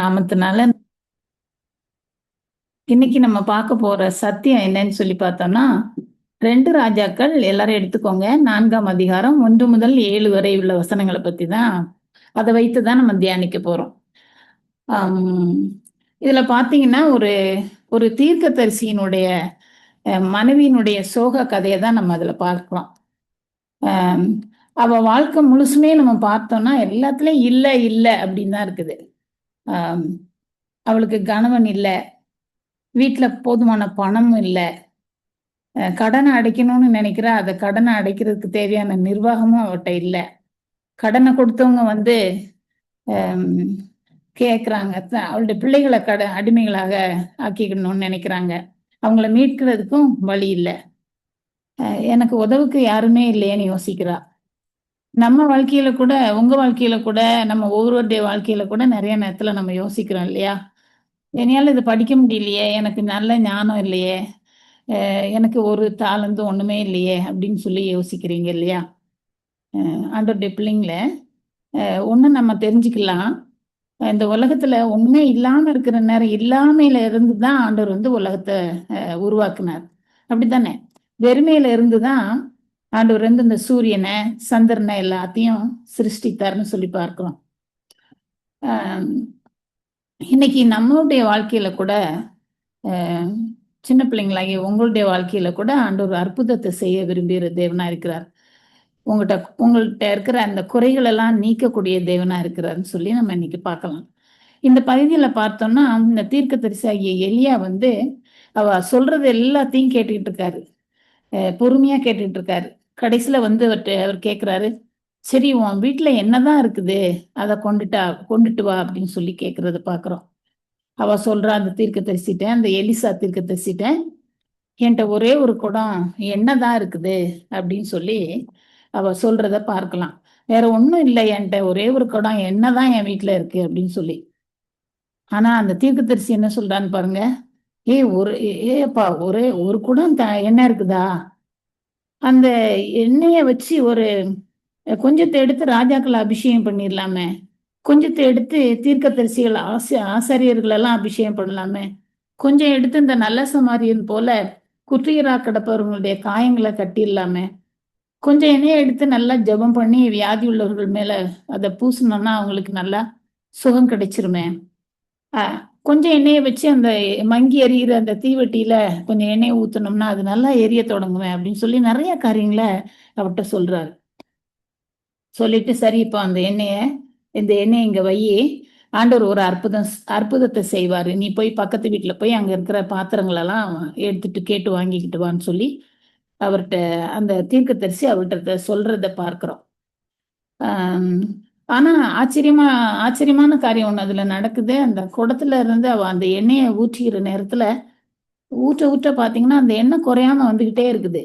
நாமத்தினால. இன்னைக்கு நம்ம பார்க்க போற சத்தியம் என்னன்னு சொல்லி பார்த்தோம்னா ரெண்டு ராஜாக்கள் எல்லாரும் எடுத்துக்கோங்க. நான்காம் அதிகாரம் ஒன்று முதல் ஏழு வரை உள்ள வசனங்களை பத்தி தான் அதை வைத்து தான் நம்ம தியானிக்க போறோம். இதுல பாத்தீங்கன்னா ஒரு ஒரு தீர்க்கதரிசியினுடைய தரிசியினுடைய மனைவியினுடைய சோக கதையை தான் நம்ம அதுல பார்க்கலாம். அவ வாழ்க்கை முழுசுமே நம்ம பார்த்தோம்னா எல்லாத்துலயும் இல்லை இல்லை அப்படின்னு தான் இருக்குது. அவளுக்கு கணவன் இல்லை வீட்டில் போதுமான பணம் இல்லை. கடனை அடைக்கணும்னு நினைக்கிறா அதை கடனை அடைக்கிறதுக்கு தேவையான நிர்வாகமும் அவட்ட இல்லை. கடனை கொடுத்தவங்க வந்து கேட்குறாங்க அவளுடைய பிள்ளைகளை கட அடிமைகளாக ஆக்கிக்கணும்னு நினைக்கிறாங்க. அவங்கள மீட்கிறதுக்கும் வழி இல்லை. எனக்கு உதவுக்கு யாருமே இல்லையேன்னு யோசிக்கிறா. நம்ம வாழ்க்கையில கூட உங்க வாழ்க்கையில கூட நம்ம ஒவ்வொருவருடைய வாழ்க்கையில கூட நிறைய நேரத்துல நம்ம யோசிக்கிறோம் இல்லையா? என்னால இது படிக்க முடியலையே எனக்கு நல்ல ஞானம் இல்லையே அஹ் எனக்கு ஒரு தாளந்தும் ஒண்ணுமே இல்லையே அப்படின்னு சொல்லி யோசிக்கிறீங்க இல்லையா? அஹ் பிள்ளைங்கள ஒன்று நம்ம தெரிஞ்சுக்கலாம். இந்த உலகத்துல ஒண்ணுமே இல்லாம இருக்கிற நேரம் இல்லாமையில இருந்து தான் ஆண்டவர் வந்து உலகத்தை உருவாக்குனார். அப்படித்தானே? வெறுமையில இருந்து தான் ஆண்டவர் வந்து இந்த சூரியனை சந்திரனை எல்லாத்தையும் சிருஷ்டித்தார்னு சொல்லி பார்க்கிறோம். இன்னைக்கு நம்மளுடைய வாழ்க்கையில கூட சின்ன பிள்ளைங்களாகி உங்களுடைய வாழ்க்கையில கூட ஆண்டவர் அற்புதத்தை செய்ய விரும்புகிற தேவனா இருக்கிறார். உங்கள்கிட்ட உங்கள்கிட்ட இருக்கிற அந்த குறைகள் எல்லாம் நீக்கக்கூடிய தேவனா இருக்கிறாருன்னு சொல்லி நம்ம இன்னைக்கு பார்க்கலாம். இந்த பகுதியில பார்த்தோம்னா இந்த தீர்க்க தரிசாகிய எலியா வந்து அவ சொல்றது எல்லாத்தையும் கேட்டுக்கிட்டு இருக்காரு. பொறுமையா கேட்டுட்டு இருக்காரு. கடைசியில் வந்து அவர்ட்ட அவர் கேட்குறாரு சரி உன் வீட்டில் என்னதான் இருக்குது? அதை கொண்டுட்டா கொண்டுட்டு வா அப்படின்னு சொல்லி கேட்குறத பார்க்குறோம் அவ சொல்றா அந்த தீர்க்க தரிசிட்டேன் அந்த எலிசா தீர்க்க தரிசிட்டேன் என்கிட்ட ஒரே ஒரு குடம் என்னதான் இருக்குது? அப்படின்னு சொல்லி அவ சொல்றத பார்க்கலாம். வேற ஒன்றும் இல்லை என்கிட்ட ஒரே ஒரு குடம் என்னதான் என் வீட்டில் இருக்கு? அப்படின்னு சொல்லி. ஆனா அந்த தீர்க்கதரிசி என்ன சொல்றான்னு பாருங்க. ஏய் ஒரு ஏப்பா ஒரே ஒரு குடம் த எண்ணெய் இருக்குதா? அந்த எண்ணெயை வச்சு ஒரு கொஞ்சத்தை எடுத்து ராஜாக்களை அபிஷேகம் பண்ணிடலாமே கொஞ்சத்தை எடுத்து தீர்க்கதரிசிகள் ஆசி ஆசாரியர்கள் எல்லாம் அபிஷேகம் பண்ணலாமே. கொஞ்சம் எடுத்து இந்த நல்ல சமாரியன் போல குற்றியரா கிடப்பவர்களுடைய காயங்களை கட்டிடலாமே கொஞ்சம் எண்ணெயை எடுத்து நல்லா ஜெபம் பண்ணி வியாதி உள்ளவர்கள் மேல அதை பூசினோம்னா அவங்களுக்கு நல்லா சுகம் கிடைச்சிருமே. கொஞ்சம் எண்ணெயை வச்சு அந்த மங்கி எரியிற அந்த தீவெட்டியில கொஞ்சம் எண்ணெயை ஊத்தணும்னா அது நல்லா எரிய தொடங்குவேன் அப்படின்னு சொல்லி நிறைய காரியங்களை அவர்கிட்ட சொல்றாரு. சொல்லிட்டு சரி இப்போ அந்த எண்ணெயை இந்த எண்ணெயை இங்க வை. ஆண்டவர் ஒரு அற்புதம் அற்புதத்தை செய்வாரு. நீ போய் பக்கத்து வீட்டுல போய் அங்க இருக்கிற பாத்திரங்களெல்லாம் எடுத்துட்டு கேட்டு வாங்கிக்கிட்டு வான்னு சொல்லி அவர்கிட்ட அந்த தீர்க்கதரிசி அவர்கிட்ட சொல்றத பார்க்கிறோம். ஆனா ஆச்சரியமா ஆச்சரியமான காரியம் ஒண்ணு அதுல நடக்குது. அந்த குடத்துல இருந்து அவ அந்த எண்ணெயை ஊற்றிக்கிற நேரத்துல ஊற்ற ஊற்ற பாத்தீங்கன்னா அந்த எண்ணெய் குறையாம வந்துகிட்டே இருக்குது.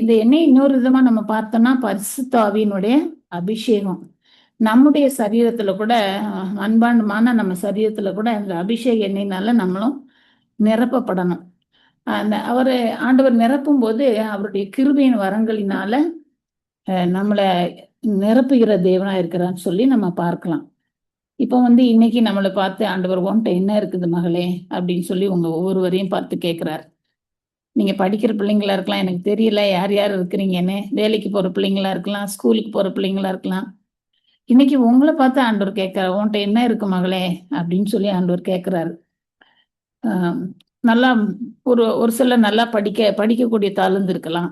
இந்த எண்ணெய் இன்னொரு விதமா நம்ம பார்த்தோம்னா பரிசுத்தாவியினுடைய அபிஷேகம். நம்முடைய சரீரத்துல கூட அன்பாண்டுமான அன்பாண்டமான நம்ம சரீரத்துல கூட அந்த அபிஷேக எண்ணெய்னால நம்மளும் நிரப்பப்படணும். அந்த அவர் ஆண்டவர் நிரப்பும் போது அவருடைய கிருபையின் வரங்களினால நம்மளை நிரப்புகிற தேவனா இருக்கிறான்னு சொல்லி நம்ம பார்க்கலாம். இப்போ வந்து இன்னைக்கு நம்மளை பார்த்து ஆண்டவர் உன்ட்ட என்ன இருக்குது மகளே? அப்படின்னு சொல்லி உங்க ஒவ்வொருவரையும் பார்த்து கேட்கிறார் நீங்க படிக்கிற பிள்ளைங்களா இருக்கலாம் எனக்கு தெரியல யார் யார் இருக்கிறீங்கன்னு. வேலைக்கு போற பிள்ளைங்களா இருக்கலாம் ஸ்கூலுக்கு போற பிள்ளைங்களா இருக்கலாம். இன்னைக்கு உங்களை பார்த்து ஆண்டவர் கேட்கிறார் உன்ட்ட என்ன இருக்கு மகளே? அப்படின்னு சொல்லி ஆண்டவர் கேட்கிறாரு நல்லா ஒரு ஒரு சிலர் நல்லா படிக்க படிக்கக்கூடிய தாழ்ந்து இருக்கலாம்.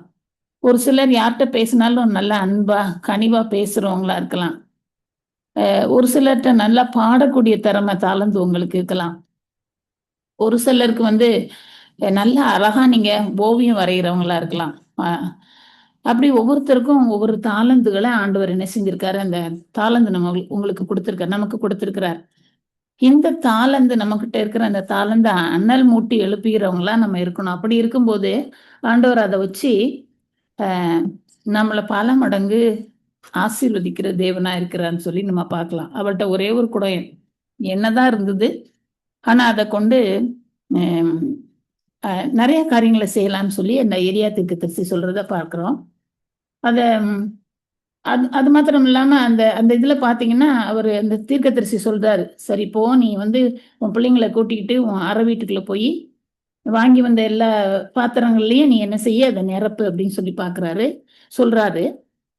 ஒரு சிலர் யார்கிட்ட பேசினாலும் நல்லா அன்பா கனிவா பேசுறவங்களா இருக்கலாம். அஹ் ஒரு சிலர்கிட்ட நல்லா பாடக்கூடிய திறமை தாளந்து உங்களுக்கு இருக்கலாம். ஒரு சிலருக்கு வந்து நல்லா அழகா நீங்க ஓவியம் வரைகிறவங்களா இருக்கலாம். அப்படி ஒவ்வொருத்தருக்கும் ஒவ்வொரு தாளந்துகளை ஆண்டவர் என்ன செஞ்சிருக்காரு அந்த தாளந்து நம்ம உங்களுக்கு கொடுத்துருக்காரு நமக்கு கொடுத்துருக்கிறார். இந்த தாளந்து நம்மகிட்ட இருக்கிற அந்த தாளந்த அண்ணல் மூட்டி எழுப்புகிறவங்களா நம்ம இருக்கணும். அப்படி இருக்கும்போது ஆண்டவர் அதை வச்சு நம்மளை பல மடங்கு ஆசீர்வதிக்கிற தேவனா இருக்கிறான்னு சொல்லி நம்ம பார்க்கலாம். அவள்கிட்ட ஒரே ஒரு குடம் என்னதான் இருந்தது ஆனா அதை கொண்டு நிறைய காரியங்களை செய்யலாம்னு சொல்லி அந்த ஏரியா தீர்க்கதரிசி சொல்றத பார்க்கிறோம். அத அது அது மாத்திரம் இல்லாம அந்த அந்த இதுல பாத்தீங்கன்னா அவர் அந்த தீர்க்கதரிசி சொல்றாரு. சரி போ நீ வந்து உன் பிள்ளைங்களை கூட்டிக்கிட்டு உன் அறை வீட்டுக்குள்ள போய் வாங்கி வந்த எல்லா பாத்திரங்கள்லயும் நீ என்ன செய்ய அதை நிரப்பு அப்படின்னு சொல்லி பாக்குறாரு. சொல்றாரு.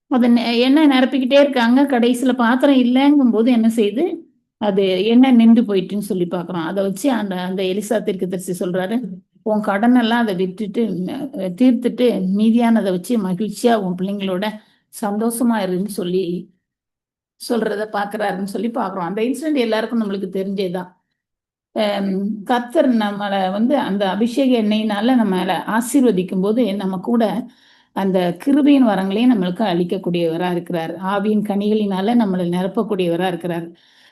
அதை நெ- நிரப்பிக்கிட்டே இருக்காங்க? கடைசியில பாத்திரம் இல்லைங்கும் போது என்ன செய்யுது அது என்ன நின்று போயிட்டுன்னு சொல்லி பாக்குறோம் அதை வச்சு அந்த அந்த எலிசா தெற்கு தரிசி சொல்றாரு உன் கடன் எல்லாம் அதை விட்டுட்டு தீர்த்துட்டு மீதியானதை வச்சு மகிழ்ச்சியா உன் பிள்ளைங்களோட சந்தோஷமா இருன்னு சொல்லி சொல்றத பாக்குறாருன்னு சொல்லி பாக்குறோம் அந்த இன்சிடென்ட் எல்லாருக்கும் நம்மளுக்கு தெரிஞ்சேதான் கத்தர் நம்மளை வந்து அந்த அபிஷேக எண்ணெயினால நம்மளை ஆசீர்வதிக்கும் போது நம்ம கூட அந்த கிருபையின் வரங்களையும் நம்மளுக்கு அளிக்கக்கூடியவராக இருக்கிறார். ஆவியின் கனிகளினால நம்மளை நிரப்பக்கூடியவராக இருக்கிறார்.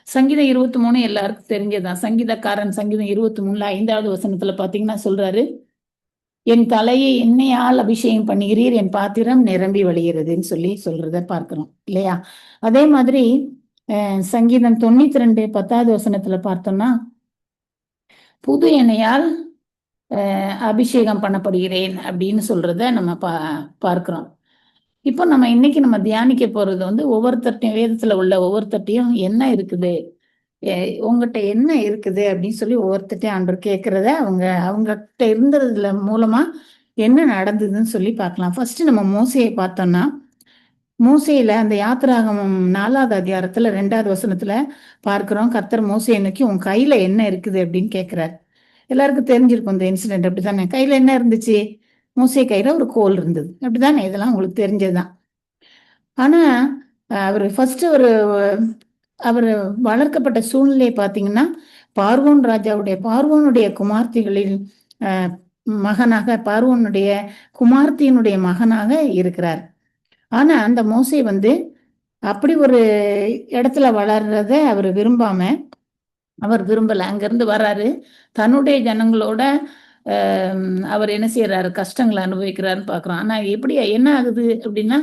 சங்கீதம் இருபத்தி மூணு எல்லாருக்கும் தெரிஞ்சதுதான். சங்கீதக்காரன் சங்கீதம் இருபத்தி மூணுல ஐந்தாவது வசனத்துல பாத்தீங்கன்னா சொல்றாரு என் தலையை எண்ணெயால் அபிஷேகம் பண்ணுகிறீர் என் பாத்திரம் நிரம்பி வழிகிறதுன்னு சொல்லி சொல்றத பார்க்கிறோம் இல்லையா? அதே மாதிரி சங்கீதம் தொண்ணூத்தி ரெண்டு பத்தாவது வசனத்துல பார்த்தோம்னா புது எண்ணெயால் அபிஷேகம் பண்ணப்படுகிறேன் அப்படின்னு சொல்றத நம்ம பா பார்க்கிறோம். இப்போ நம்ம இன்னைக்கு நம்ம தியானிக்க போறது வந்து ஒவ்வொருத்தட்டையும் வேதத்துல உள்ள ஒவ்வொருத்தட்டையும் என்ன இருக்குது? உங்ககிட்ட என்ன இருக்குது அப்படின்னு சொல்லி ஒவ்வொருத்தட்டையும் ஆண்டவர் கேட்கறத அவங்க அவங்ககிட்ட இருந்ததுல மூலமா என்ன நடந்ததுன்னு சொல்லி பார்க்கலாம். ஃபர்ஸ்ட் நம்ம மோசையை பார்த்தோம்னா மூசையில அந்த யாத்திராகமம் நாலாவது அதிகாரத்துல ரெண்டாவது வசனத்துல பார்க்கிறோம். கர்த்தர் மூசையை நோக்கி உன் கையில என்ன இருக்குது? அப்படின்னு கேட்கிறார் எல்லாருக்கும் தெரிஞ்சிருக்கும் இந்த இன்சிடென்ட் அப்படித்தானே கையில என்ன இருந்துச்சு? மூசை கையில ஒரு கோல் இருந்தது. அப்படிதானே? இதெல்லாம் உங்களுக்கு தெரிஞ்சதுதான். ஆனா அவர் ஃபர்ஸ்ட் ஒரு அவர் வளர்க்கப்பட்ட சூழ்நிலையை பார்த்தீங்கன்னா பார்வோன் ராஜாவுடைய பார்வோனுடைய குமார்த்திகளில் மகனாக பார்வோனுடைய குமார்த்தியினுடைய மகனாக இருக்கிறார். ஆனா அந்த மோசை வந்து அப்படி ஒரு இடத்துல வளர்றத அவர் விரும்பாம அவர் விரும்பல. அங்கிருந்து வர்றாரு. தன்னுடைய ஜனங்களோட அவர் என்ன செய்யறாரு கஷ்டங்களை அனுபவிக்கிறாருன்னு பாக்குறோம். ஆனா எப்படி என்ன ஆகுது அப்படின்னா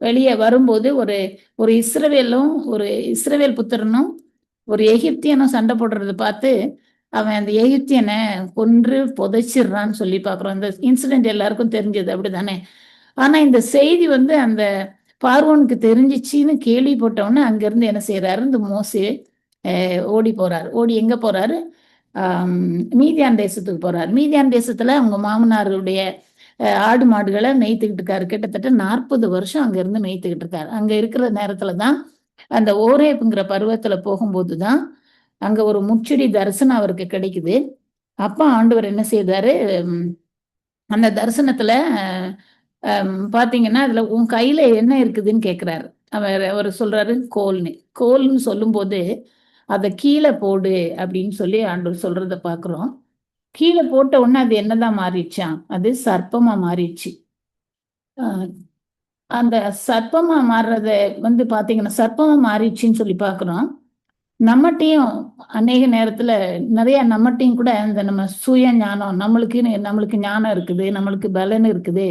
வெளியே வரும்போது ஒரு ஒரு இஸ்ரவேலும் ஒரு இஸ்ரவேல் புத்திரனும் ஒரு எகிப்தியனும் சண்டை போடுறத பார்த்து அவன் அந்த எகிப்தியனை கொன்று புதைச்சிடுறான்னு சொல்லி பார்க்குறோம் இந்த இன்சிடென்ட் எல்லாருக்கும் தெரிஞ்சது அப்படிதானே ஆனா இந்த செய்தி வந்து அந்த பார்வோனுக்கு தெரிஞ்சிச்சின்னு கேள்விப்பட்டவொன்னே அங்கிருந்து என்ன செய்யறாரு இந்த மோசே ஓடி போறாரு. ஓடி எங்க போறாரு? மீதியான் தேசத்துக்கு போறாரு. மீதியான் தேசத்துல அவங்க மாமனாருடைய ஆடு மாடுகளை மேய்த்துக்கிட்டு இருக்காரு. கிட்டத்தட்ட நாற்பது வருஷம் அங்கிருந்து மேய்த்துக்கிட்டு இருக்காரு. அங்க இருக்கிற நேரத்துல தான் அந்த ஓரேப்புங்கிற பருவத்துல போகும்போது தான் அங்க ஒரு முச்செடி தரிசனம் அவருக்கு கிடைக்குது. அப்ப ஆண்டவர் என்ன செய்தாரு? அந்த தரிசனத்துல பாத்தீங்கன்னா அதுல உன் கையில என்ன இருக்குதுன்னு கேக்குறாரு. அவர் அவர் சொல்றாரு கோல்னு. கோல்னு சொல்லும்போது அதை கீழே போடு அப்படின்னு சொல்லி ஆண்டவர் சொல்றத பாக்குறோம். கீழே போட்ட உடனே அது என்னதான் மாறிடுச்சாம் அது சர்ப்பமா மாறிடுச்சு. அந்த சர்ப்பமா மாறுறத வந்து பாத்தீங்கன்னா சர்ப்பமா மாறிடுச்சின்னு சொல்லி பாக்குறோம். நம்மகிட்டையும் அநேக நேரத்துல நிறைய நம்மகிட்டையும் கூட இந்த நம்ம சுய ஞானம் நம்மளுக்கு நம்மளுக்கு ஞானம் இருக்குது நம்மளுக்கு பலன் இருக்குது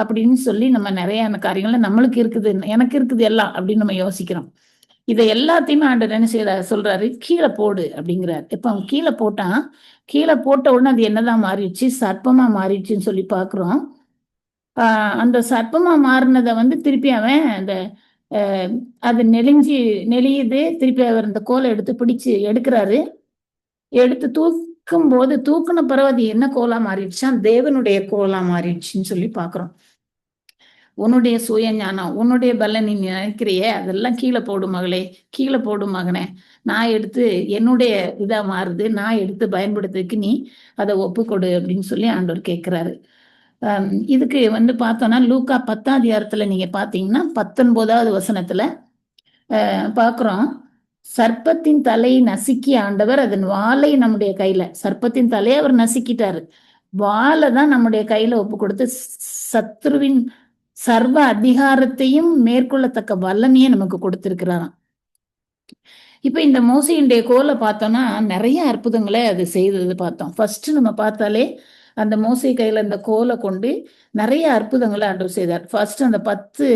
அப்படின்னு சொல்லி நம்ம நிறைய காரியங்கள்ல நம்மளுக்கு இருக்குது எனக்கு இருக்குது எல்லாம் அப்படின்னு நம்ம யோசிக்கிறோம். இதை எல்லாத்தையுமே ஆண்டர் என்ன செய்யறாரு சொல்றாரு கீழே போடு அப்படிங்கிறார். இப்ப அவன் கீழே போட்டான். கீழே போட்ட உடனே அது என்னதான் மாறிடுச்சு? சர்ப்பமா மாறிடுச்சுன்னு சொல்லி பாக்குறோம் ஆஹ் அந்த சர்ப்பமா மாறினதை வந்து திருப்பி அவன் அந்த அது நெலிஞ்சு நெளியுது. திருப்பி அவர் அந்த கோலை எடுத்து பிடிச்சு எடுக்கிறாரு. எடுத்து தூக்கும் போது தூக்குன பிறகு அது என்ன கோலா மாறிடுச்சான் தேவனுடைய கோலா மாறிடுச்சுன்னு சொல்லி பாக்குறோம் உன்னுடைய சுய ஞானம் உன்னுடைய பலன் நீ நினைக்கிறியே? அதெல்லாம் கீழே போடு மகளே கீழே போடு மகனே. நான் எடுத்து என்னுடைய இதா மாறுது நான் எடுத்து பயன்படுத்துறதுக்கு நீ அதை ஒப்புக்கொடு அப்படின்னு சொல்லி ஆண்டவர் கேட்கிறாரு. இதுக்கு வந்து பார்த்தோம்னா லூக்கா பத்தாம் அதிகாரத்துல நீங்க பாத்தீங்கன்னா பத்தொன்பதாவது வசனத்துல பார்க்குறோம். சர்ப்பத்தின் தலையை நசுக்கி ஆண்டவர் அதன் வாளை நம்முடைய கையில சர்ப்பத்தின் தலையை அவர் நசுக்கிட்டாரு. வாழை தான் நம்முடைய கையில ஒப்பு கொடுத்து சத்ருவின் சர்வ அதிகாரத்தையும் மேற்கொள்ளத்தக்க வல்லமையை நமக்கு கொடுத்திருக்கிறாராம். இப்ப இந்த மோசையுடைய கோலை பார்த்தோம்னா நிறைய அற்புதங்களை அது செய்தது பார்த்தோம். ஃபர்ஸ்ட் நம்ம பார்த்தாலே அந்த மோசை கையில அந்த கோலை கொண்டு நிறைய அற்புதங்களை ஆண்டவர் செய்தார். ஃபர்ஸ்ட் அந்த பத்து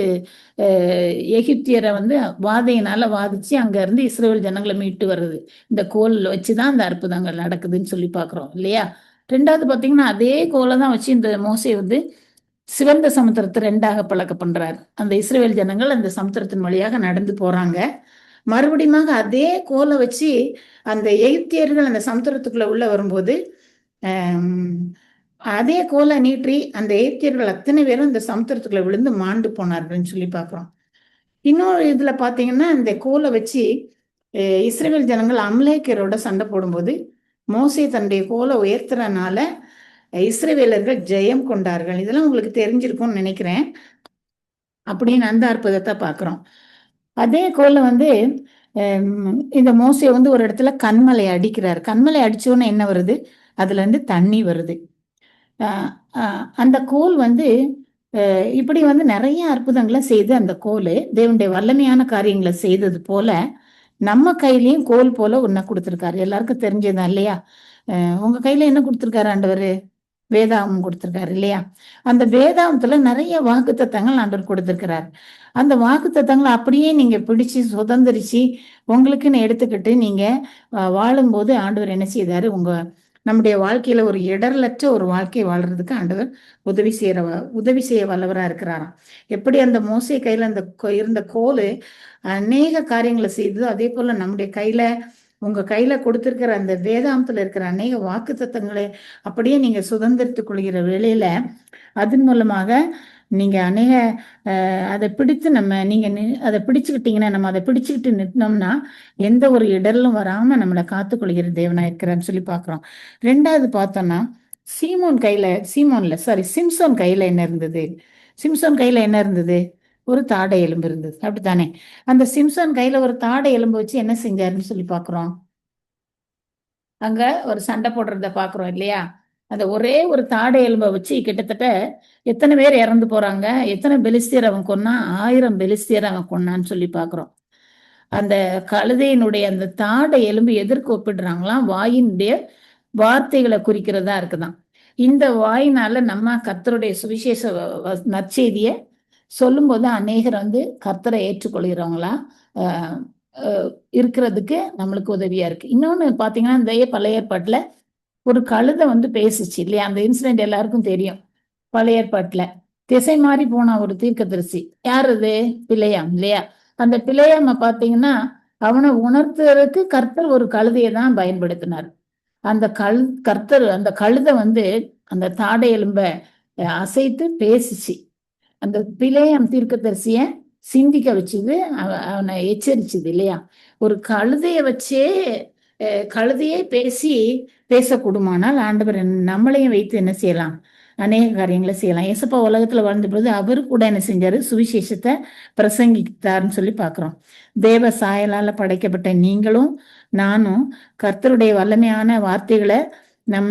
எகிப்தியரை வந்து வாதையினால வாதிச்சு அங்க இருந்து இஸ்ரேல் ஜனங்களை மீட்டு வர்றது. இந்த கோல் வச்சுதான் அந்த அற்புதங்கள் நடக்குதுன்னு சொல்லி பார்க்கிறோம் இல்லையா? ரெண்டாவது பாத்தீங்கன்னா அதே கோலை தான் வச்சு இந்த மோசை வந்து சிவந்த சமுத்திரத்தை ரெண்டாக பழக்க பண்றார். அந்த இஸ்ரேல் ஜனங்கள் அந்த சமுத்திரத்தின் வழியாக நடந்து போறாங்க. மறுபடியும் அதே கோலை வச்சு அந்த எகிப்தியர்கள் அந்த சமுத்திரத்துக்குள்ள உள்ள வரும்போது அதே கோலை நீட்டி அந்த எகிப்தியர்கள் அத்தனை பேரும் அந்த சமுத்திரத்துக்குள்ள விழுந்து மாண்டு போனார்கள்னு சொல்லி பார்க்குறோம். இன்னொரு இதுல பாத்தீங்கன்னா இந்த கோலை வச்சு இஸ்ரேல் ஜனங்கள் அம்லேக்கரோட சண்டை போடும்போது மோசே தன்னுடைய கோலை உயர்த்துறனால இஸ்ரேவேலர்கள் ஜெயம் கொண்டார்கள். இதெல்லாம் உங்களுக்கு தெரிஞ்சிருக்கும்னு நினைக்கிறேன். அப்படின்னு அந்த அற்புதத்தை பார்க்குறோம். அதே கோல வந்து இந்த மோசையை வந்து ஒரு இடத்துல கண்மலை அடிக்கிறார். கண்மலை அடிச்சோன்னு என்ன வருது? அதுல இருந்து தண்ணி வருது. அந்த கோல் வந்து இப்படி வந்து நிறைய அற்புதங்களை செய்து அந்த கோல் தேவனுடைய வல்லமையான காரியங்களை செய்தது போல நம்ம கையிலயும் கோல் போல ஒன்ன கொடுத்துருக்காரு. எல்லாருக்கும் தெரிஞ்சதுதான் இல்லையா? உங்க கையில என்ன கொடுத்துருக்காரு ஆண்டவர்? வேதாகம் கொடுத்திருக்காரு இல்லையா? அந்த வேதாகத்துல நிறைய வாக்கு தத்தங்கள் ஆண்டவர் கொடுத்திருக்கிறார். அந்த வாக்கு தத்தங்களை அப்படியே நீங்க பிடிச்சு சுதந்திரிச்சு உங்களுக்குன்னு எடுத்துக்கிட்டு நீங்க வாழும்போது ஆண்டவர் என்ன செய்தாரு? உங்க நம்முடைய வாழ்க்கையில ஒரு இடர்லற்ற ஒரு வாழ்க்கை வாழ்றதுக்கு ஆண்டவர் உதவி செய்யற உதவி செய்ய வல்லவரா இருக்கிறாராம். எப்படி அந்த மோசை கையில அந்த இருந்த கோலு அநேக காரியங்களை செய்ததோ அதே போல நம்முடைய கையில உங்க கையில கொடுத்திருக்கிற அந்த வேதாந்தத்துல இருக்கிற அநேக வாக்கு தத்தங்களை அப்படியே நீங்க சுதந்திரத்துக் கொள்கிற வேலையில அதன் மூலமாக நீங்க அநேக அதை பிடித்து நம்ம நீங்க அதை பிடிச்சுக்கிட்டீங்கன்னா நம்ம அதை பிடிச்சுக்கிட்டு நிட்டோம்னா எந்த ஒரு இடரலும் வராம நம்மளை காத்துக்கொள்கிற தேவனா இருக்கிறான்னு சொல்லி பாக்குறோம் ரெண்டாவது பார்த்தோம்னா சீமோன் கையில சீமோன்ல சாரி சிம்சோன் கையில என்ன இருந்தது? சிம்சோன் கையில என்ன இருந்தது? ஒரு தாடை எலும்பு இருந்தது. அப்படித்தானே? அந்த சிம்சன் கையில ஒரு தாடை எலும்பு வச்சு என்ன செஞ்சாருன்னு சொல்லி பாக்குறோம் அங்க ஒரு சண்டை போடுறத பாக்குறோம் இல்லையா? அந்த ஒரே ஒரு தாடை எலும்பை வச்சு கிட்டத்தட்ட எத்தனை பேர் இறந்து போறாங்க? எத்தனை பெலிஸ்தியர் அவன் கொன்னா? ஆயிரம் பெலிஸ்தியர் அவன் கொன்னான்னு சொல்லி பாக்குறோம் அந்த கழுதையினுடைய அந்த தாடை எலும்பு எதற்கு ஒப்பிடுறாங்களாம். வாயினுடைய வார்த்தைகளை குறிக்கிறதா இருக்குதான். இந்த வாயினால நம்ம கத்தருடைய சுவிசேஷ நற்செய்தியை சொல்லும்போது அநேகர் வந்து கர்த்தரை ஏற்றுக்கொள்கிறவங்களா இருக்கிறதுக்கு நம்மளுக்கு உதவியா இருக்கு. இன்னொன்னு பாத்தீங்கன்னா இந்த பழைய ஏற்பாட்டுல ஒரு கழுதை வந்து பேசுச்சு இல்லையா? அந்த இன்சிடென்ட் எல்லாருக்கும் தெரியும். பழைய ஏற்பாட்டுல. திசை மாறி போன ஒரு தீர்க்கதரிசி. யார் அது? பிள்ளையாம் இல்லையா? அந்த பிள்ளையாம பாத்தீங்கன்னா அவனை உணர்த்துறதுக்கு கர்த்தர் ஒரு கழுதையை தான் பயன்படுத்தினார். அந்த கல் கர்த்தர் அந்த கழுதை வந்து அந்த தாடை எலும்ப அசைத்து பேசிச்சு. அந்த பிழையம் தீர்க்கதரிசிய சிந்திக்க வச்சது அவனை எச்சரிச்சது இல்லையா? ஒரு கழுதைய வச்சே கழுதையே பேசி பேசக்கூடுமானால் ஆண்டவர் நம்மளையும் வைத்து என்ன செய்யலாம்? அநேக காரியங்களை செய்யலாம். ஏசப்பா உலகத்துல வாழ்ந்த பொழுது அவரு கூட என்ன செஞ்சாரு? சுவிசேஷத்தை பிரசங்கித்தார்னு சொல்லி பாக்குறோம் தேவ சாயலால படைக்கப்பட்ட நீங்களும் நானும் கர்த்தருடைய வல்லமையான வார்த்தைகளை நம்ம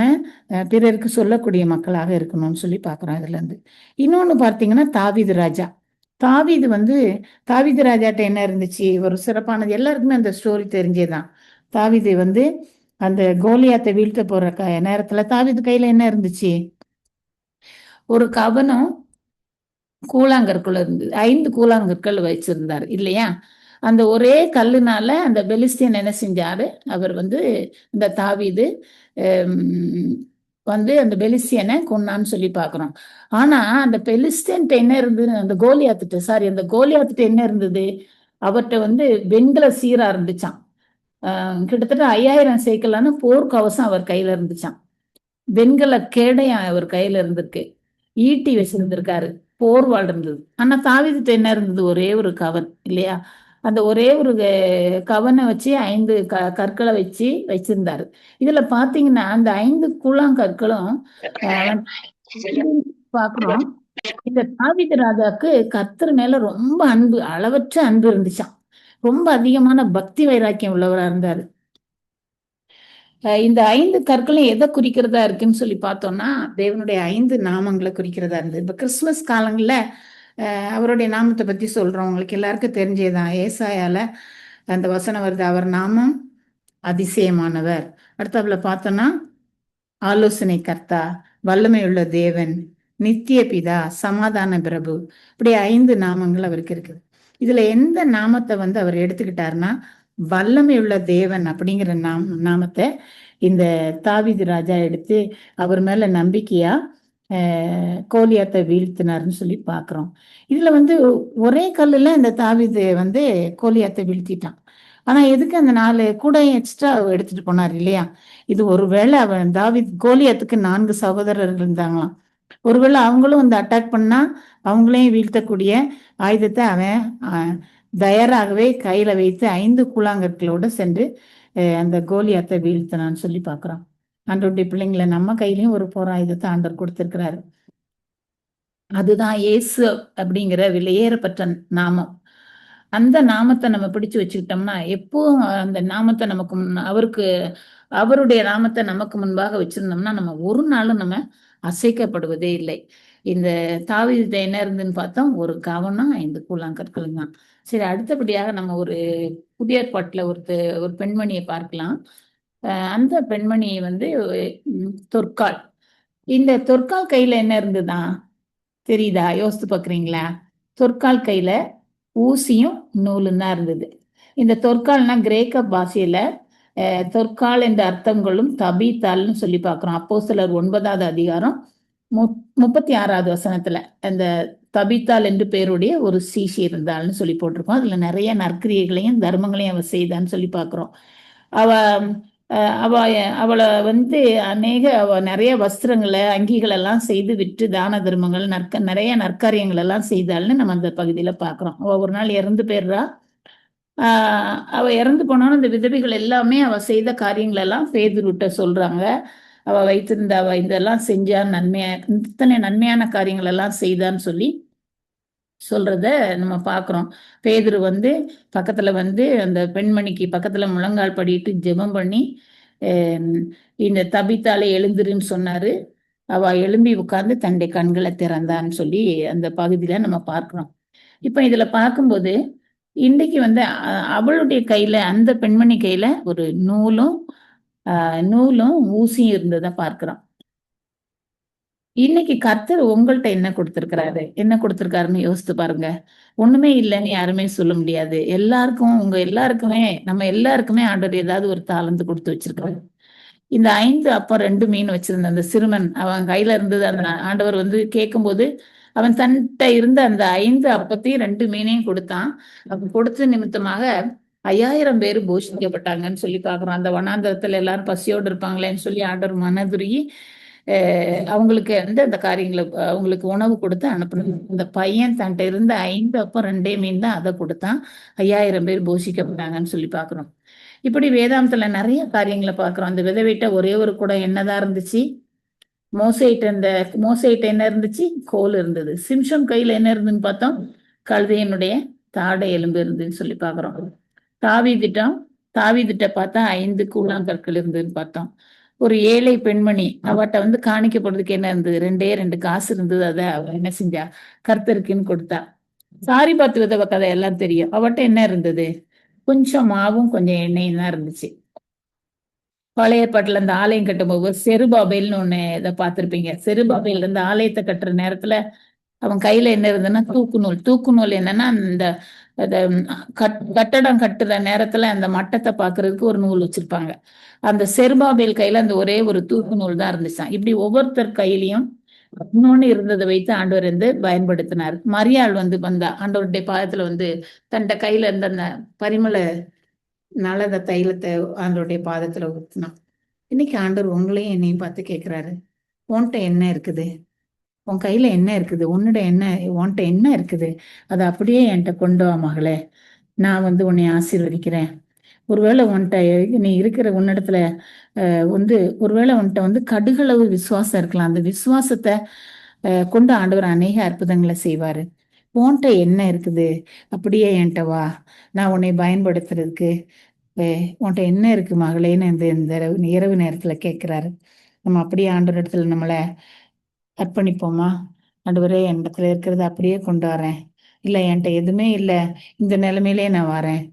பிறருக்கு சொல்லக்கூடிய மக்களாக இருக்கணும்னு சொல்லி பார்க்குறோம் இதுலேருந்து இருந்து இன்னொன்னு பார்த்தீங்கன்னா தாவிது ராஜா. தாவிது வந்து தாவிது ராஜாட்ட என்ன இருந்துச்சு? ஒரு சிறப்பானது. எல்லாருக்குமே அந்த ஸ்டோரி தெரிஞ்சேதான் தாவிது வந்து அந்த கோலியாத்தை வீழ்த்த போற க நேரத்தில் தாவிது கையில் என்ன இருந்துச்சு? ஒரு கவனம் கூழாங்கற்குள்ள இருந்தது ஐந்து கூழாங்கற்கள் வச்சிருந்தார் இல்லையா? அந்த ஒரே கல்லுனால அந்த பெலிஸ்தியன் என்ன செஞ்சாரு? அவர் வந்து இந்த தாவிது வந்து அந்த பெலிஸ்தியனை கொன்னான்னு சொல்லி பாக்குறோம் ஆனா அந்த பெலிஸ்தியன்ட்ட என்ன இருந்தது அந்த கோலியாத்துட்டு சாரி அந்த கோலியாத்துட்டு என்ன இருந்தது? அவர்கிட்ட வந்து வெண்கல சீரா இருந்துச்சான் கிட்டத்தட்ட ஐயாயிரம் சேர்க்கலான்னு போர் கவசம் அவர் கையில இருந்துச்சான் வெண்கல கேடையா அவர் கையில இருந்திருக்கு. ஈட்டி வச்சிருந்திருக்காரு. போர்வாள் இருந்தது. ஆனா தாவிதத்தை என்ன இருந்தது? ஒரே ஒரு கவன் இல்லையா? அந்த ஒரே ஒரு கவனை வச்சு ஐந்து க கற்களை வச்சு வச்சிருந்தாரு. இதுல பாத்தீங்கன்னா அந்த ஐந்து கூழாங்கற்களும் பாக்குறோம். இந்த தாவித ராஜாக்கு கத்தர் மேல ரொம்ப அன்பு அளவற்ற அன்பு இருந்துச்சான் ரொம்ப அதிகமான பக்தி வைராக்கியம் உள்ளவரா இருந்தாரு. இந்த ஐந்து கற்களும் எதை குறிக்கிறதா இருக்குன்னு சொல்லி பார்த்தோம்னா தேவனுடைய ஐந்து நாமங்களை குறிக்கிறதா இருந்தது. இப்ப கிறிஸ்துமஸ் காலங்கள்ல அவருடைய நாமத்தை பத்தி சொல்றோம். உங்களுக்கு எல்லாருக்கும் தெரிஞ்சதுதான். ஏசாயால அந்த வசனம் வருது. அவர் நாமம் அதிசயமானவர். அடுத்தவள பார்த்தோம்னா ஆலோசனை கர்த்தா வல்லமையுள்ள தேவன் நித்திய பிதா சமாதான பிரபு. இப்படி ஐந்து நாமங்கள் அவருக்கு இருக்குது. இதுல எந்த நாமத்தை வந்து அவர் எடுத்துக்கிட்டாருன்னா வல்லமையுள்ள தேவன் அப்படிங்கிற நாம் நாமத்தை இந்த தாவிது ராஜா எடுத்து அவர் மேல நம்பிக்கையா கோலியாத்தை வீழ்த்தினார்னு சொல்லி பார்க்குறோம் இதில் வந்து ஒரே கல்லில் இந்த தாவிதை வந்து கோலியாத்தை வீழ்த்திட்டான். ஆனால் எதுக்கு அந்த நாலு கூட எக்ஸ்ட்ரா எடுத்துட்டு போனார் இல்லையா? இது ஒருவேளை அவன் தாவீத் கோலியாத்துக்கு நான்கு சகோதரர்கள் இருந்தாங்களாம். ஒருவேளை அவங்களும் வந்து அட்டாக் பண்ணா அவங்களையும் வீழ்த்தக்கூடிய ஆயுதத்தை அவன் தயாராகவே கையில வைத்து ஐந்து கூழாங்கற்களோடு சென்று அந்த கோலியாத்தை வீழ்த்தினான்னு சொல்லி பார்க்குறான் ஆண்டவருடைய பிள்ளைங்களை நம்ம கையிலையும் ஒரு போராயுதத்தை ஆண்டவர் கொடுத்திருக்கிறாரு. அதுதான் இயேசு அப்படிங்கிற விலையேறப்பட்ட நாமம். அந்த நாமத்தை நம்ம பிடிச்சு வச்சுக்கிட்டோம்னா எப்பவும் அந்த நாமத்தை நமக்கு முன் அவருக்கு அவருடைய நாமத்தை நமக்கு முன்பாக வச்சிருந்தோம்னா நம்ம ஒரு நாளும் நம்ம அசைக்கப்படுவதே இல்லை. இந்த தாவீது என்ன இருந்துன்னு பார்த்தோம் ஒரு கவனம் ஐந்து கூழாங்கற்களும் தான். சரி அடுத்தபடியாக நம்ம ஒரு புதிய ஏற்பாட்டுல ஒரு ஒரு பெண்மணியை பார்க்கலாம். அந்த பெண்மணி வந்து தொற்கால். இந்த தொற்கால் கையில என்ன இருந்ததா தெரியுதா? யோசித்து பார்க்குறீங்களா தொற்கால் கையில ஊசியும் நூலும் தான் இருந்தது. இந்த தொற்கால்னா கிரேக்க பாஷையில தொற்கால் என்ற அர்த்தங்களும் தபித்தால்னு சொல்லி பார்க்குறோம் அப்போ சிலர் ஒன்பதாவது அதிகாரம் மு- முப்பத்தி ஆறாவது வசனத்துல அந்த தபித்தால் என்று பேருடைய ஒரு சீசி இருந்தாள்னு சொல்லி போட்டிருக்கோம். அதுல நிறைய நற்கிரியைகளையும் தர்மங்களையும் அவ செய்தான்னு சொல்லி பார்க்குறோம் அவ அவ அவளை வந்து அநேக அவ நிறைய வஸ்திரங்களை அங்கிகள் எல்லாம் செய்து விற்று தான தர்மங்கள் நற்க நிறைய நற்காரியங்கள் எல்லாம் செய்தாள்னு நம்ம அந்த பகுதியில பாக்குறோம். அவ ஒரு நாள் இறந்து போயிடுறா. ஆஹ் அவ இறந்து போனாலும் இந்த விதவிகள் எல்லாமே அவ செய்த காரியங்கள் எல்லாம் பேதுருட்ட சொல்றாங்க. அவ வைத்திருந்த அவ இதெல்லாம் செஞ்சா நன்மையா இத்தனை நன்மையான காரியங்கள் எல்லாம் செய்தான்னு சொல்லி சொல்றத நம்ம பார்க்குறோம் பேதுரு வந்து பக்கத்துல வந்து அந்த பெண்மணிக்கு பக்கத்துல முழங்கால் படிட்டு ஜெபம் பண்ணி இந்த தபித்தாலே எழுந்துருன்னு சொன்னாரு. அவ எழும்பி உட்கார்ந்து தன்னுடைய கண்களை திறந்தான்னு சொல்லி அந்த பகுதியில நம்ம பார்க்கிறோம். இப்ப இதுல பார்க்கும்போது இன்னைக்கு வந்து அவளுடைய கையில அந்த பெண்மணி கையில ஒரு நூலும் நூலும் ஊசியும் இருந்ததை பார்க்கிறோம். இன்னைக்கு கர்த்தர் உங்கள்ட்ட என்ன கொடுத்திருக்கிறாரு? என்ன கொடுத்திருக்காருன்னு யோசித்து பாருங்க. ஒண்ணுமே இல்லைன்னு யாருமே சொல்ல முடியாது. எல்லாருக்கும் உங்க எல்லாருக்குமே நம்ம எல்லாருக்குமே ஆண்டவர் ஏதாவது ஒரு தாளந்து கொடுத்து வச்சிருக்காரு. இந்த ஐந்து அப்பம் ரெண்டு மீன் வச்சிருந்த அந்த சிறுவன் அவன் கையில இருந்தது அந்த ஆண்டவர் வந்து கேட்கும்போது அவன் தன்கிட்ட இருந்த அந்த ஐந்து அப்பத்தையும் ரெண்டு மீனையும் கொடுத்தான். அப்ப கொடுத்த நிமித்தமாக ஐயாயிரம் பேர் போஷிக்கப்பட்டாங்கன்னு சொல்லி பாக்குறோம் அந்த வனாந்தரத்துல எல்லாரும் பசியோடு இருப்பாங்களேன்னு சொல்லி ஆண்டவர் மனதுருகி அவங்களுக்கு வந்து அந்த காரியங்களை அவங்களுக்கு உணவு கொடுத்து அனுப்பணும். இந்த பையன் தன்கிட்ட இருந்த ஐந்து அப்பம் ரெண்டே மீன் தான் அதை கொடுத்தான். ஐயாயிரம் பேர் போஷிக்கப்பட்டாங்கன்னு சொல்லி பாக்குறோம் இப்படி வேதாந்தத்துல நிறைய காரியங்களை பார்க்கிறோம். அந்த விதவிட்ட ஒரே ஒரு குடம் என்னதான் இருந்துச்சு? மோசைட்ட இந்த மோசைட்ட என்ன இருந்துச்சு? கோல் இருந்தது. சிம்சம் கையில என்ன இருந்துன்னு பார்த்தோம்? கழுதையனுடைய தாடை எலும்பு இருந்துன்னு சொல்லி பார்க்கிறோம். தாவி திட்டம் தாவி திட்ட பார்த்தா ஐந்து கூழாங்கற்கள் இருந்ததுன்னு பார்த்தோம். ஒரு ஏழை பெண்மணி அவட்ட வந்து காணிக்க போறதுக்கு என்ன இருந்தது? ரெண்டே ரெண்டு காசு இருந்தது. அதை அவ என்ன செஞ்சா? கர்த்தருக்குன்னு கொடுத்தா. சாரி பார்த்து விதவ கதை எல்லாம் தெரியும். அவட்ட என்ன இருந்தது? கொஞ்சம் மாவும் கொஞ்சம் எண்ணெயும் தான் இருந்துச்சு. பழைய பாட்டுல இந்த ஆலயம் கட்டும்போது செருபாபேல்னு ஒண்ணு இதை பார்த்திருப்பீங்க. செருபாபேல் இந்த ஆலயத்தை கட்டுற நேரத்துல அவன் கையில என்ன இருந்ததுன்னா தூக்கு நூல் தூக்கு நூல் என்னன்னா அந்த கட்டடம் கட்டுற நேரத்துல அந்த மட்டத்தை பாக்குறதுக்கு ஒரு நூல் வச்சிருப்பாங்க. அந்த செருபாபேல் கையில அந்த ஒரே ஒரு தூக்கு நூல் தான் இருந்துச்சான் இப்படி ஒவ்வொருத்தர் கையிலயும் இன்னொன்னு இருந்ததை வைத்து ஆண்டவர் வந்து பயன்படுத்தினார். மரியாள் வந்து வந்தா ஆண்டவருடைய பாதத்துல வந்து தன்ட கையில இருந்த அந்த பரிமள நலத தைலத்தை ஆண்டவருடைய பாதத்துல ஊத்தினான். இன்னைக்கு ஆண்டவர் உங்களையும் என்னையும் பார்த்து கேட்கிறாரு உன்கிட்ட என்ன இருக்குது? உன் கையில என்ன இருக்குது? உன்னோட என்ன உன்கிட்ட என்ன இருக்குது? அதை அப்படியே என்கிட்ட கொண்டு வா மகளே. நான் வந்து உன்னை ஆசீர்வதிக்கிறேன். ஒருவேளை உன்கிட்ட நீ இருக்கிற உன்னிடத்துல வந்து ஒருவேளை உன்கிட்ட வந்து கடுகளவு விசுவாசம் இருக்கலாம். அந்த விசுவாசத்தை கொண்டு ஆண்டவர் அநேக அற்புதங்களை செய்வாரு. உன்கிட்ட என்ன இருக்குது? அப்படியே என்கிட்ட வா. நான் உன்னை பயன்படுத்துறதுக்கு உன்கிட்ட என்ன இருக்கு மகளேன்னு இந்த இந்த இரவு இரவு நேரத்துல கேட்கிறாரு. நம்ம அப்படியே ஆண்டவர் இடத்துல நம்மளை அர்ப்பணிப்போமா? நடுவரே என் இடத்துல இருக்கிறத அப்படியே கொண்டு வரேன். இல்லை என்கிட்ட எதுவுமே இல்லை. இந்த நிலைமையிலே நான் வரேன்.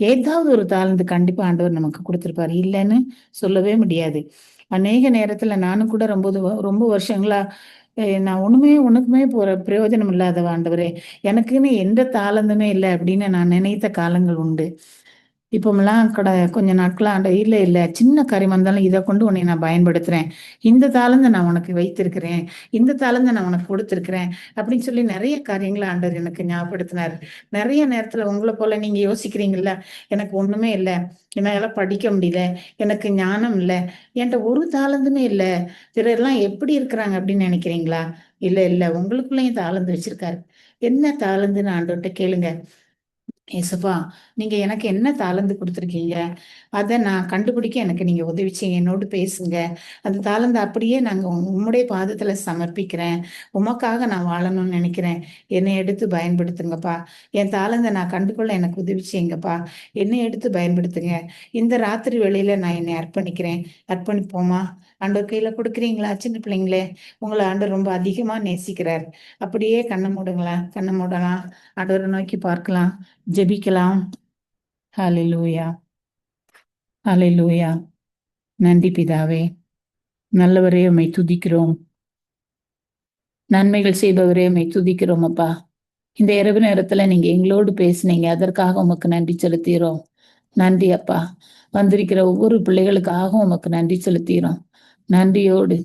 ஏதாவது ஒரு தாழ்ந்து கண்டிப்பா ஆண்டவர் நமக்கு கொடுத்துருப்பாரு. இல்லைன்னு சொல்லவே முடியாது. அநேக நேரத்துல நானும் கூட ரொம்ப ரொம்ப வருஷங்களா நான் ஒண்ணுமே உனக்குமே போற பிரயோஜனம் இல்லாத ஆண்டவரே. எனக்குன்னு எந்த தாளந்துமே இல்லை அப்படின்னு நான் நினைத்த காலங்கள் உண்டு. இப்போமெல்லாம் கட கொஞ்ச நாட்களா ஆண்ட இல்லை இல்லை சின்ன காரியம் வந்தாலும் இதை கொண்டு உன்னை நான் பயன்படுத்துறேன். இந்த தாளந்தை நான் உனக்கு வைத்திருக்கிறேன். இந்த தாளந்த நான் உனக்கு கொடுத்துருக்கிறேன். அப்படின்னு சொல்லி நிறைய காரியங்களை ஆண்டவர் எனக்கு ஞாபகப்படுத்தினார். நிறைய நேரத்துல உங்களை போல நீங்க யோசிக்கிறீங்கல்ல எனக்கு ஒண்ணுமே இல்லை என்னால படிக்க முடியல எனக்கு ஞானம் இல்லை என்கிட்ட ஒரு தாளந்துமே இல்லை சிலர்லாம் எப்படி இருக்கிறாங்க அப்படின்னு நினைக்கிறீங்களா? இல்ல இல்ல உங்களுக்குள்ளேயும் தாளந்து வச்சிருக்காரு. என்ன தாளந்துன்னு ஆண்டவர்கிட்ட கேளுங்க. ஏசப்பா நீங்க எனக்கு என்ன தாளந்து கொடுத்துருக்கீங்க? அதை நான் கண்டுபிடிக்க எனக்கு நீங்க உதவி என்னோடு பேசுங்க. அந்த தாளந்து அப்படியே நாங்க உம்முடைய பாதத்துல சமர்ப்பிக்கிறேன். உமக்காக நான் வாழணும்னு நினைக்கிறேன். என்னை எடுத்து பயன்படுத்துங்கப்பா. என் தாளந்தை நான் கண்டுகொள்ள எனக்கு உதவி என்னை எடுத்து பயன்படுத்துங்க. இந்த ராத்திரி வேளையில நான் என்னை அர்ப்பணிக்கிறேன். அர்ப்பணிப்போமா? ஆண்டவர் கையில கொடுக்குறீங்களா? சின்ன பிள்ளைங்களே உங்களை ஆண்டவர் ரொம்ப அதிகமா நேசிக்கிறார். அப்படியே கண்ணை மூடுங்களா கண்ணை மூடலாம். ஆண்டவரை நோக்கி பார்க்கலாம். ஜெபிக்கலாம். ஹாலே லூயா ஹாலே லூயா நன்றி பிதாவே. நல்லவரே உம்மை துதிக்கிறோம். நன்மைகள் செய்பவரே உம்மை துதிக்கிறோம் அப்பா. இந்த இரவு நேரத்துல நீங்க எங்களோடு பேசுனீங்க. அதற்காக உமக்கு நன்றி செலுத்துகிறோம். நன்றி அப்பா. வந்திருக்கிற ஒவ்வொரு பிள்ளைகளுக்காகவும் உமக்கு நன்றி செலுத்துகிறோம். நன்றியோடு.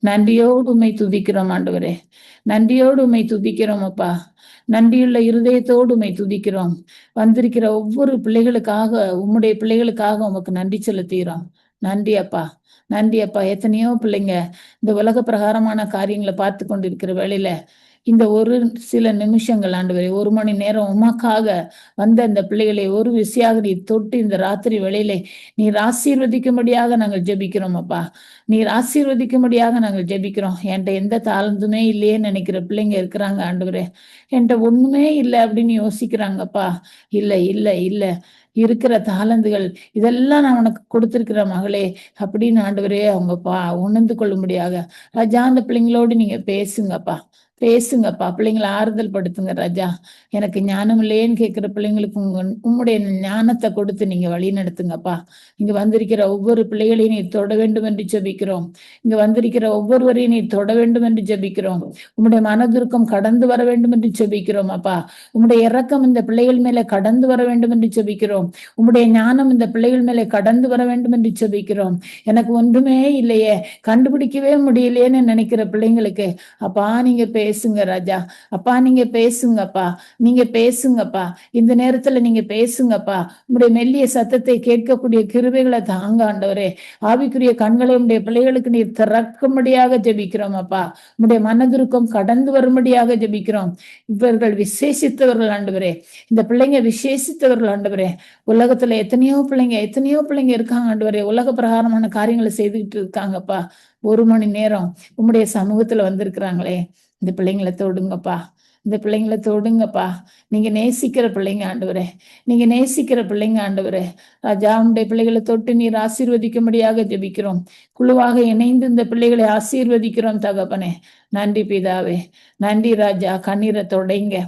நன்றியோடு உண்மை துதிக்கிறோம் ஆண்டவரே. நன்றியோடு உண்மை துதிக்கிறோம் அப்பா. நன்றியுள்ள இருதயத்தோடு உண்மை துதிக்கிறோம். வந்திருக்கிற ஒவ்வொரு பிள்ளைகளுக்காக உம்முடைய பிள்ளைகளுக்காக உமக்கு நன்றி செலுத்துகிறோம். நன்றி அப்பா. நன்றி அப்பா. எத்தனையோ பிள்ளைங்க இந்த உலக பிரகாரமான காரியங்களை பார்த்து கொண்டு இருக்கிற இந்த ஒரு சில நிமிஷங்கள் ஆண்டவரே ஒரு மணி நேரம் உமக்காக வந்த இந்த பிள்ளைகளை ஒரு விசையாக நீ தொட்டு இந்த ராத்திரி வேளையிலே நீர் ஆசீர்வதிக்கும்படியாக நாங்கள் ஜெபிக்கிறோம் அப்பா. நீர் ஆசீர்வதிக்கும்படியாக நாங்கள் ஜெபிக்கிறோம். என்கிட்ட எந்த தாளந்துமே இல்லையே நினைக்கிற பிள்ளைங்க இருக்கிறாங்க ஆண்டவரே. என்கிட்ட ஒண்ணுமே இல்லை அப்படின்னு யோசிக்கிறாங்கப்பா இல்லை இல்லை இல்லை. இருக்கிற தாளந்துகள் இதெல்லாம் நான் உனக்கு கொடுத்திருக்கிற மகளே அப்படின்னு ஆண்டவரே அவங்க பா உணர்ந்து கொள்ளும்படியாக. ராஜா அந்த பிள்ளைங்களோடு நீங்க பேசுங்கப்பா பேசுங்கப்பா பிள்ளைங்களை ஆறுதல் படுத்துங்க ராஜா. எனக்கு ஞானம் இல்லையேன்னு கேட்குற பிள்ளைங்களுக்கு உங்க உம்முடைய ஞானத்தை கொடுத்து நீங்க வழி நடத்துங்கப்பா இங்க வந்திருக்கிற ஒவ்வொரு பிள்ளைகளையும் நீ தொட வேண்டும் என்று ஜபிக்கிறோம். இங்க வந்திருக்கிற ஒவ்வொருவரையும் நீ தொட வேண்டும் என்று ஜபிக்கிறோம். உம்முடைய மனதுருக்கம் கடந்து வர வேண்டும் என்று ஜபிக்கிறோம் அப்பா. உம்முடைய இறக்கம் இந்த பிள்ளைகள் மேலே கடந்து வர வேண்டும் என்று ஜபிக்கிறோம். உம்முடைய ஞானம் இந்த பிள்ளைகள் மேலே கடந்து வர வேண்டும் என்று ஜபிக்கிறோம். எனக்கு ஒன்றுமே இல்லையே. கண்டுபிடிக்கவே முடியலையேன்னு நினைக்கிற பிள்ளைங்களுக்கு அப்பா நீங்க பே பேசுங்க ராஜா. அப்பா நீங்க பேசுங்கப்பா. நீங்க பேசுங்கப்பா. இந்த நேரத்துல நீங்க பேசுங்கப்பா. உங்களுடைய மெல்லிய சத்தத்தை கேட்கக்கூடிய கிருபைகளை தாங்க ஆண்டவரே. ஆவிக்குரிய கண்களை உடைய பிள்ளைகளுக்கு நீர் திறக்கும்படியாக ஜபிக்கிறோம் அப்பா உடைய மனதுருக்கம் கடந்து வரும்படியாக ஜெபிக்கிறோம். இவர்கள் விசேஷித்தவர்கள் ஆண்டவரே. இந்த பிள்ளைங்க விசேஷித்தவர்கள் ஆண்டவரே. உலகத்துல எத்தனையோ பிள்ளைங்க எத்தனையோ பிள்ளைங்க இருக்காங்க ஆண்டவரே. உலக பிரகாரமான காரியங்களை செய்துகிட்டு இருக்காங்கப்பா. ஒரு மணி நேரம் உம்முடைய சமூகத்துல வந்திருக்கிறாங்களே. இந்த பிள்ளைங்களை தொடுங்கப்பா. இந்த பிள்ளைங்களை தொடுங்கப்பா. நீங்க நேசிக்கிற பிள்ளைங்க ஆண்டவரே. நீங்க நேசிக்கிற பிள்ளைங்க ஆண்டவரே. ராஜா உடைய பிள்ளைகளை தொட்டு நீர் ஆசீர்வதிக்கும்படியாக ஜெபிக்கிறோம். குழுவாக இணைந்து இந்த பிள்ளைகளை ஆசீர்வதிக்கிறோம் தகப்பனே. நன்றி பிதாவே. நன்றி ராஜா. கண்ணீரை தொடைங்க.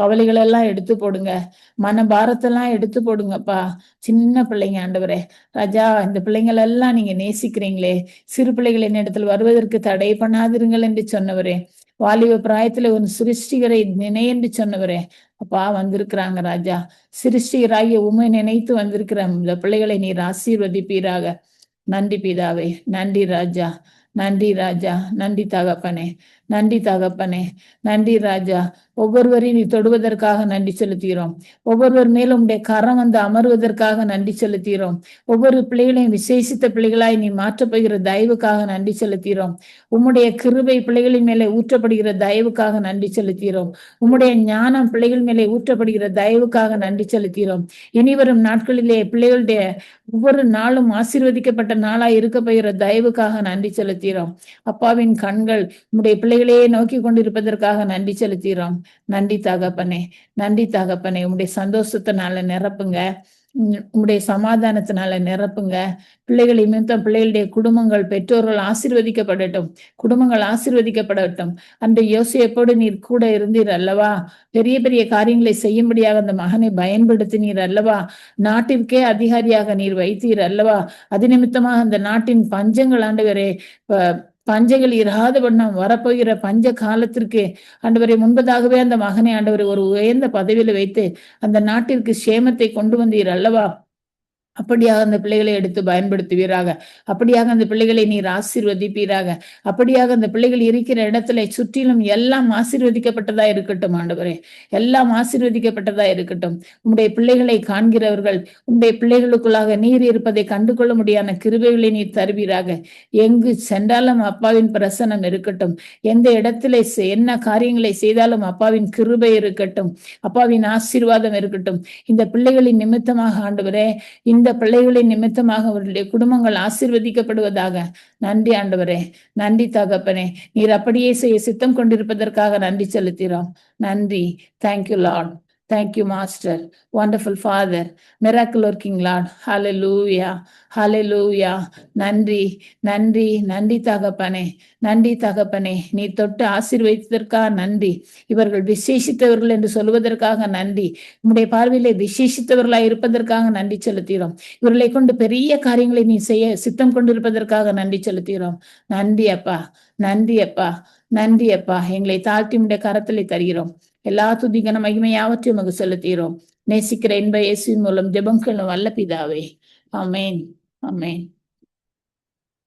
கவலைகளெல்லாம் எடுத்து போடுங்க. மன பாரத்தெல்லாம் எடுத்து போடுங்கப்பா. சின்ன பிள்ளைங்க ஆண்டவரே. ராஜா இந்த பிள்ளைங்களெல்லாம் நீங்க நேசிக்கிறீங்களே. சிறு பிள்ளைகள் என்னிடத்தில் வருவதற்கு தடை பண்ணாதிருங்கள் என்று சொன்னவரே. வாலிப பிராயத்துல ஒரு சிருஷ்டிகரை நினைன்னு சொன்னவரே. அப்பா வந்திருக்கிறாங்க ராஜா. சிருஷ்டிகராகிய உமை நினைத்து வந்திருக்கிற இந்த பிள்ளைகளை நீர் ஆசீர்வதிப்பீராக. நன்றி பிதாவே. நன்றி ராஜா. நன்றி ராஜா. நன்றி தகப்பனே. நன்றி தகப்பனே நன்றி ராஜா. ஒவ்வொருவரையும் நீ தொடுவதற்காக நன்றி செலுத்துகிறோம். ஒவ்வொருவர் மேலும் உடைய கரம் வந்து அமர்வதற்காக நன்றி செலுத்துகிறோம். ஒவ்வொரு பிள்ளைகளையும் விசேஷித்த பிள்ளைகளாய் நீ மாற்றப்படுகிற தயவுக்காக நன்றி செலுத்துகிறோம். உம்முடைய கிருபை பிள்ளைகளின் மேலே ஊற்றப்படுகிற தயவுக்காக நன்றி செலுத்துகிறோம். உம்முடைய ஞானம் பிள்ளைகள் மேலே ஊற்றப்படுகிற தயவுக்காக நன்றி செலுத்துகிறோம். இனிவரும் நாட்களிலே பிள்ளைகளுடைய ஒவ்வொரு நாளும் ஆசீர்வதிக்கப்பட்ட நாளாய் இருக்க போகிற தயவுக்காக நன்றி செலுத்துகிறோம். அப்பாவின் கண்கள் உம்முடைய பிள்ளைகள் பிள்ளைகளையே நோக்கி கொண்டிருப்பதற்காக நன்றி செலுத்துகிறோம் நன்றி தகப்பனே நன்றி தகப்பனே உம்முடைய சந்தோஷத்தினால நிரப்புங்க. உடைய சமாதானத்தினால நிரப்புங்க. பிள்ளைகள் நிமித்தம் பிள்ளைகளுடைய குடும்பங்கள் பெற்றோர்கள் ஆசீர்வதிக்கப்படட்டும். குடும்பங்கள் ஆசீர்வதிக்கப்படட்டும். அந்த யோசியப்போடு நீர் கூட இருந்தீர் அல்லவா? பெரிய பெரிய காரியங்களை செய்யும்படியாக அந்த மகனை பயன்படுத்தினீர் அல்லவா? நாட்டிற்கே அதிகாரியாக நீர் வைத்தீர் அல்லவா? அது நிமித்தமாக அந்த நாட்டின் பஞ்சங்கள் ஆண்டு வரை பஞ்சங்கள் இராத வண்ணம் வரப்போகிற பஞ்ச காலத்திற்கு ஆண்டவரை முன்பதாகவே அந்த மகனை ஆண்டவரை ஒரு உயர்ந்த பதவியில வைத்து அந்த நாட்டிற்கு சேமத்தை கொண்டு வந்தீர் அல்லவா? அப்படியாக அந்த பிள்ளைகளை எடுத்து பயன்படுத்துவீராக. அப்படியாக அந்த பிள்ளைகளை நீர் ஆசீர்வதிப்பீராக. அப்படியாக அந்த பிள்ளைகள் இருக்கிற இடத்துல சுற்றிலும் எல்லாம் ஆசீர்வதிக்கப்பட்டதா இருக்கட்டும் ஆண்டவரே. எல்லாம் ஆசீர்வதிக்கப்பட்டதா இருக்கட்டும். உம்முடைய பிள்ளைகளை காண்கிறவர்கள் உம்முடைய பிள்ளைகளுக்குள்ளாக நீர் இருப்பதை கண்டுகொள்ள முடியாத கிருபைகளை நீர் தருவீராக. எங்கு சென்றாலும் அப்பாவின் பிரசனம் இருக்கட்டும். எந்த இடத்துல என்ன காரியங்களை செய்தாலும் அப்பாவின் கிருபை இருக்கட்டும். அப்பாவின் ஆசீர்வாதம் இருக்கட்டும். இந்த பிள்ளைகளின் நிமித்தமாக ஆண்டவரே இந்த பிள்ளைகளின் நிமித்தமாக அவர்களுடைய குடும்பங்கள் ஆசிர்வதிக்கப்படுவதாக. நன்றி ஆண்டவரே. நன்றி தகப்பனே. நீர் அப்படியே செய்ய சித்தம் கொண்டிருப்பதற்காக நன்றி செலுத்திறோம் நன்றி. Thank you lord thank you master wonderful father miracle working lord hallelujah hallelujah நன்றி நன்றி நன்றி தகப்பனே நன்றி தகப்பனே நீ தொட்டு ஆசீர்வதித்ததற்காக நன்றி. இவர்கள் விசேஷித்தவர்கள் என்று சொல்வதற்காக நன்றி. உம்முடைய பார்வையிலே விசேஷித்தவர்களாய் இருப்பதற்காக நன்றி செலுத்துகிறோம். இவர்களை கொண்டு பெரிய காரியங்களை நீ செய்ய சித்தம் கொண்டிருப்பதற்காக நன்றி செலுத்துகிறோம். நன்றி அப்பா நன்றி அப்பா நன்றி அப்பா. எங்களை தாழ்த்தி உடைய கரத்திலே தருகிறோம். எல்லா துதிகன மகிமையாவற்றையும் உமக்கு செலுத்துகிறோம். நேசிக்கிற இன்ப இயேசுவின் மூலம் ஜெபங்களும் வல்ல பிதாவே. அமேன் அமேன்